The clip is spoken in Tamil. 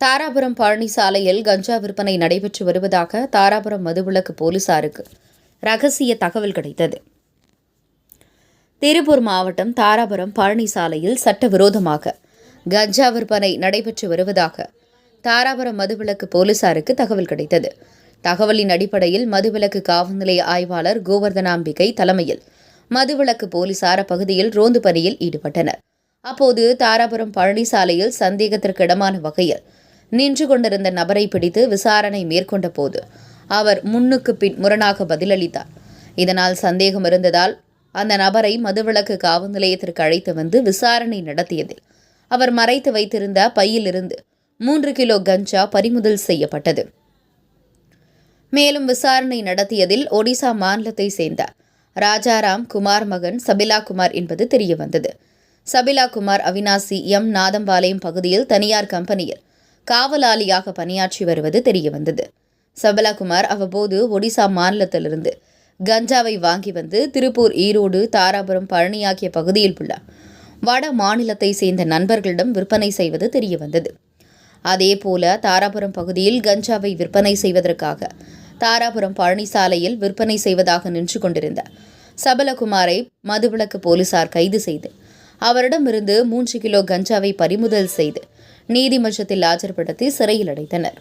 தாராபுரம் பழனி சாலையில் கஞ்சா விற்பனை நடைபெற்று வருவதாக தாராபுரம் மதுவிலக்கு போலீசாருக்கு ரகசிய தகவல் கிடைத்தது. திருப்பூர் மாவட்டம் தாராபுரம் பழனி சாலையில் சட்டவிரோதமாக கஞ்சா விற்பனை நடைபெற்று வருவதாக தாராபுரம் மதுவிலக்கு போலீசாருக்கு தகவல் கிடைத்தது. தகவலின் அடிப்படையில் மதுவிலக்கு காவல்நிலைய ஆய்வாளர் கோவர்தனாம்பிகை தலைமையில் மதுவிலக்கு போலீசார் அப்பகுதியில் ரோந்து பணியில் ஈடுபட்டனர். அப்போது தாராபுரம் பழனி சாலையில் சந்தேகத்திற்கிடமான வகையில் நின்று கொண்டிருந்த நபரை பிடித்து விசாரணை மேற்கொண்ட போது அவர் முன்னுக்கு பின் முரணாக பதிலளித்தார். இதனால் சந்தேகம் இருந்ததால் அந்த நபரை மதுவிலக்கு காவல் நிலையத்திற்கு அழைத்து வந்து விசாரணை நடத்தியதில் அவர் மறைத்து வைத்திருந்த பையிலிருந்து மூன்று கிலோ கஞ்சா பறிமுதல் செய்யப்பட்டது. மேலும் விசாரணை நடத்தியதில் ஒடிசா மாநிலத்தை சேர்ந்த ராஜாராம் குமார் மகன் சபிலா குமார் என்பது தெரியவந்தது. சபிலா குமார் அவினாசி எம். நாதம்பாளையம் பகுதியில் தனியார் கம்பெனியில் காவலாளியாக பணியாற்றி வருவது தெரியவந்தது. சபலாகுமார் அவ்வப்போது ஒடிசா மாநிலத்திலிருந்து கஞ்சாவை வாங்கி வந்து திருப்பூர் ஈரோடு தாராபுரம் பழனி ஆகிய பகுதியில் உள்ள வட மாநிலத்தை சேர்ந்த நண்பர்களிடம் விற்பனை செய்வது தெரியவந்தது. அதேபோல தாராபுரம் பகுதியில் கஞ்சாவை விற்பனை செய்வதற்காக தாராபுரம் பழனி சாலையில் விற்பனை செய்வதாக நின்று கொண்டிருந்த சபலகுமாரை மதுவிலக்கு போலீசார் கைது செய்து அவரிடமிருந்து மூன்று கிலோ கஞ்சாவை பறிமுதல் செய்து நீதிமன்றத்தில் ஆஜர்படுத்தி சிறையில் அடைத்தனர்